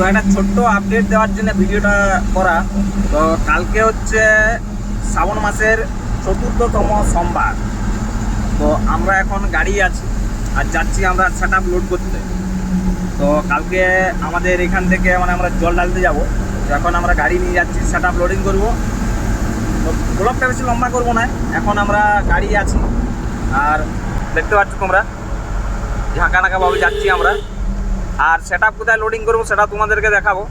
তো একটা ছোট্ট আপডেট দেওয়ার জন্য ভিডিওটা করা। তো কালকে হচ্ছে শ্রাবণ মাসের চতুর্থতম সোমবার। তো আমরা এখন গাড়ি আছি আর যাচ্ছি আমরা সেট আপ লোড করতে। তো কালকে আমাদের এখান থেকে মানে আমরা জল ঢালতে যাব। এখন আমরা গাড়ি নিয়ে যাচ্ছি সেট আপ লোডিং করব। তো ব্লকটা বেশি লম্বা করব না, এখন আমরা গাড়ি আছি। আর দেখতে পাচ্ছ তোমরা ঝাঁকা নাকাভাবে যাচ্ছি আমরা। আর সেট আপ কোথায় লোডিং করব সেটা তোমাদেরকে দেখাবো।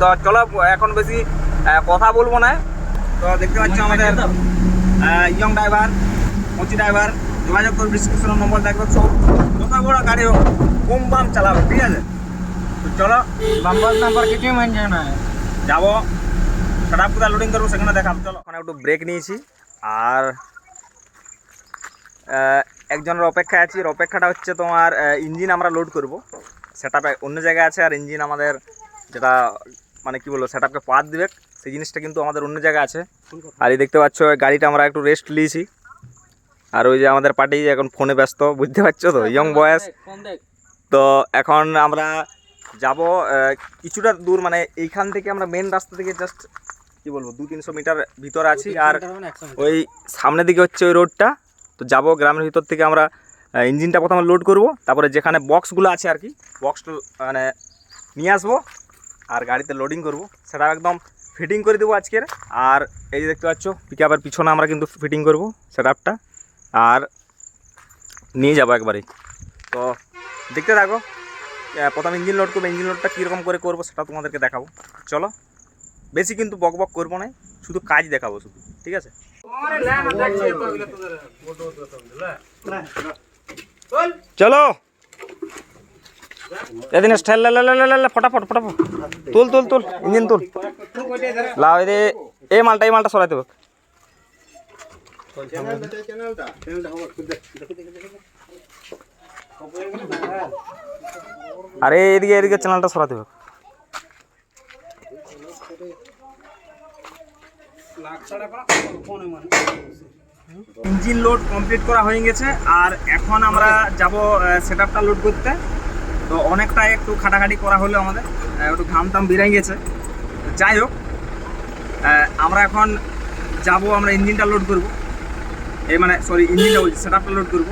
তো চলো, এখন বেশি কথা বলব না। তো দেখতে পাচ্ছ আমাদের ইয়ং ড্রাইভার মচি ড্রাইভার যোগাযোগ করবে ডিসক্রিপশনের নম্বর দেখবে সব যত বড় গাড়ি হোক কম বাম চালাবে, ঠিক আছে? তো চলো নাম্বার নাম্বার কিছুই মানছে না। যাব সেট কোথায় লোডিং করব সেখানে দেখাবো, চলো। ওখানে একটু ব্রেক নিয়েছি, আর একজনের অপেক্ষায় আছি। অপেক্ষাটা হচ্ছে তোমার ইঞ্জিন আমরা লোড করব। সেটা অন্য জায়গায় আছে আর ইঞ্জিন আমাদের যেটা মানে কি বলব সেটআপকে পাত দিবে সেই জিনিসটা কিন্তু আমাদের অন্য জায়গায় আছে। আর এই দেখতে পাচ্ছ গাড়িটা আমরা একটু রেস্ট নিয়েছি। আর ওই যে আমাদের পার্টি এখন ফোনে ব্যস্ত বুঝতে পারছ তো? ইয়ং বয়স তো এখন আমরা যাব কিছুটা দূর মানে এইখান থেকে আমরা মেন রাস্তা থেকে জাস্ট কি বলব দু তিনশো মিটার ভিতর আছি। আর ওই সামনের দিকে হচ্ছে ওই রোডটা তো যাব গ্রামের ভিতর থেকে আমরা ইঞ্জিনটা প্রথমে লোড করব তারপরে যেখানে বক্সগুলো আছে আর কি বক্সটা মানে নিয়ে আসব আর গাড়িতে লোডিং করব সেটা একদম ফিটিং করে দেবো আজকের আর এই যে দেখতে পাচ্ছ পিক আপের পিছনে আমরা কিন্তু ফিটিং করব সেট আপটা আর নিয়ে যাব একবারেই তো দেখতে থাকো প্রথম ইঞ্জিন লোড করব ইঞ্জিন লোডটা কীরকম করে করব সেটা তোমাদেরকে দেখাবো চলো বেশি কিন্তু বক বক করব না শুধু কাজ দেখাবো শুধু ঠিক আছে চলো। এদিন ঠেল, লে ফটাফট ফটাফট। তুল তুল তুল, ইঞ্জিন তুল। লাও এদে এই মালটা এই মালটা সরাইতে হবে আরে, এদিকে এদিকে চ্যানেলটা সরাতে হবে ইঞ্জিন লোড কমপ্লিট করা হয়ে গেছে, আর এখন আমরা যাব সেট আপটা লোড করতে। তো অনেকটা একটু খাটাখাটি করা হলো আমাদের একটু ঘাম টাম বেরিয়ে গেছে। যাই হোক আমরা এখন যাব, আমরা ইঞ্জিনটা লোড করব। এই মানে সরি ইঞ্জিনটা বলছি সেট আপটা লোড করব।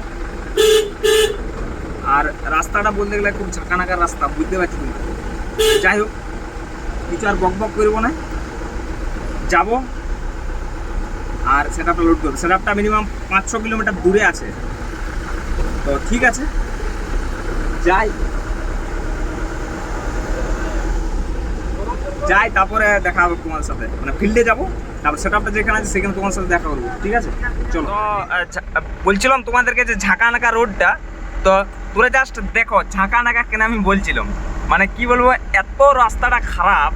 আর রাস্তাটা বলতে গেলে খুব ঝাঁকানাকার রাস্তা, বুঝতে পারছি তুমি যাই হোক, কিছু আর বক বক করব না। যাব আর সেট আপটা লোড করব সেট আপটা মিনিমাম পাঁচশো কিলোমিটার দূরে আছে। তো ঠিক আছে। যাই। যাই, তারপরে দেখা হবে তোমার সাথে। মানে ফিল্ডে যাব। তারপর সেট আপটা যেখানে আছে, সেখানে তোমার সাথে দেখা করব। ঠিক আছে? চলো। বলছিলাম তোমাদেরকে যে ঝাঁকানাকা রোডটা তো তোরা জাস্ট দেখো, ঝাঁকানাকা কেন আমি বলছিলাম? মানে কি বলব, এত রাস্তাটা খারাপ,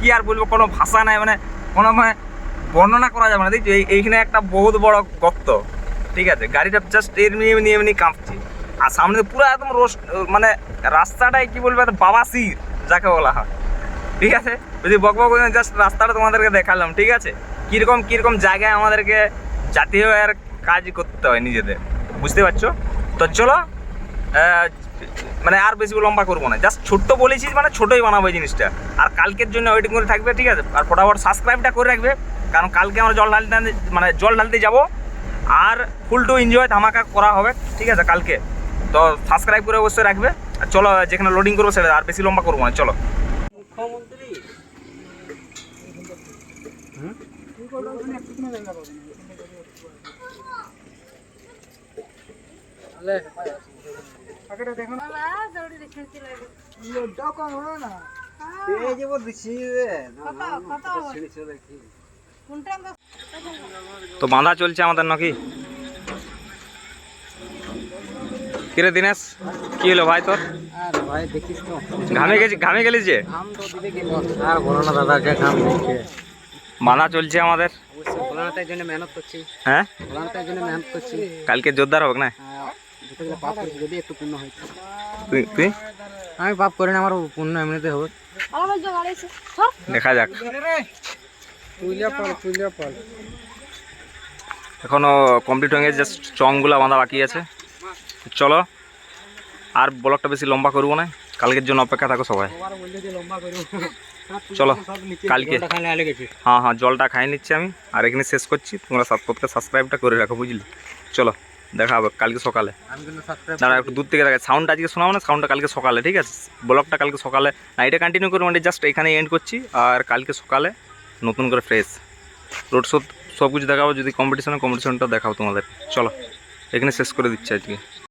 কি আর বলব, কোনো ভাষা নাই মানে কোনো মানে বর্ণনা করা যাবে না, দেখছ? এই- এইখানে একটা বহুত বড় গর্ত, ঠিক আছে? গাড়িটা জাস্ট এমনি এমনি এমনি কাঁপছে। আর সামনে পুরো একদম রোস মানে রাস্তাটাই কি বলব বাবাসির যাকে বলা হয়। ঠিক আছে? যদি বক বক জাস্ট রাস্তাটা তোমাদেরকে দেখালাম, ঠিক আছে? কীরকম কীরকম জায়গায় আমাদেরকে জাতীয় আর কাজ করতে হয় নিজেদের, বুঝতে পারছ? তো চলো মানে আর বেশি লম্বা করব না জাস্ট ছোট্ট বলেছি মানে ছোটোই বানাবো এই জিনিসটা। আর কালকের জন্য ওয়েটিং করে থাকবে, ঠিক আছে? আর ফটাফট সাবস্ক্রাইবটা করে রাখবে কারণ কালকে আমরা জল ঢালতে মানে জল ঢালতে যাব আর ফুল টু এনজয় ধামাকা করা হবে ঠিক আছে কালকে। তো সাবস্ক্রাইব করে অবশ্যই রাখবে। আর চলো যেখানে লোডিং করব সেটা আর বেশি লম্বা করব না চলো। মুখ্যমন্ত্রী তো বাঁধা চলছে আমাদের নাকি? কিরে দিনেশ কি হলো ভাই তোর? ভাই দেখিস তো। ঘামে গেছি ঘামে গেলি যে? ঘাম তো দিতে গেল আর বলো না দাদা যে ঘাম দিচ্ছে? বাঁধা চলছে আমাদের। অবশ্যই ভোলানাথের জন্য মেহনত করছি। হ্যাঁ? ভোলানাথের জন্য মেহনত করছি। কালকে জোরদার হোক না? যতগুলো পাপ করছি যদি একটু পূর্ণ হয়। তুই তুই? আমি পাপ করি না আমার পূর্ণ এমনিতে হবে। দেখা যাক। এখনও কমপ্লিট হয়ে গেছে জাস্ট চংগুলো বাঁধা বাকি আছে। চলো, আর ব্লকটা বেশি লম্বা করব না, কালকের জন্য অপেক্ষা থাকো সবাই। করব চলো, কালকে। হ্যাঁ হ্যাঁ জলটা খাই নিচ্ছি আমি, আর এখানে শেষ করছি, তোমরা সাবস্ক্রাইবটা সাবস্ক্রাইবটা করে রাখো, বুঝলি? চলো, দেখা হবে কালকে সকালে। দাঁড়া একটু দূর থেকে দেখা সাউন্ড আজকে শোনাবো না সাউন্ডটা কালকে সকালে, ঠিক আছে? ব্লগটা কালকে সকালে, না, এটা কন্টিনিউ করে মানে জাস্ট এখানে এন্ড করছি, আর কালকে সকালে নতুন করে ফ্রেশ রোড শো সব কিছু দেখাবো, যদি কম্পিটিশনে কম্পিটিশনটা দেখাবো তোমাদের। চলো, এখানে শেষ করে দিচ্ছি আজকে।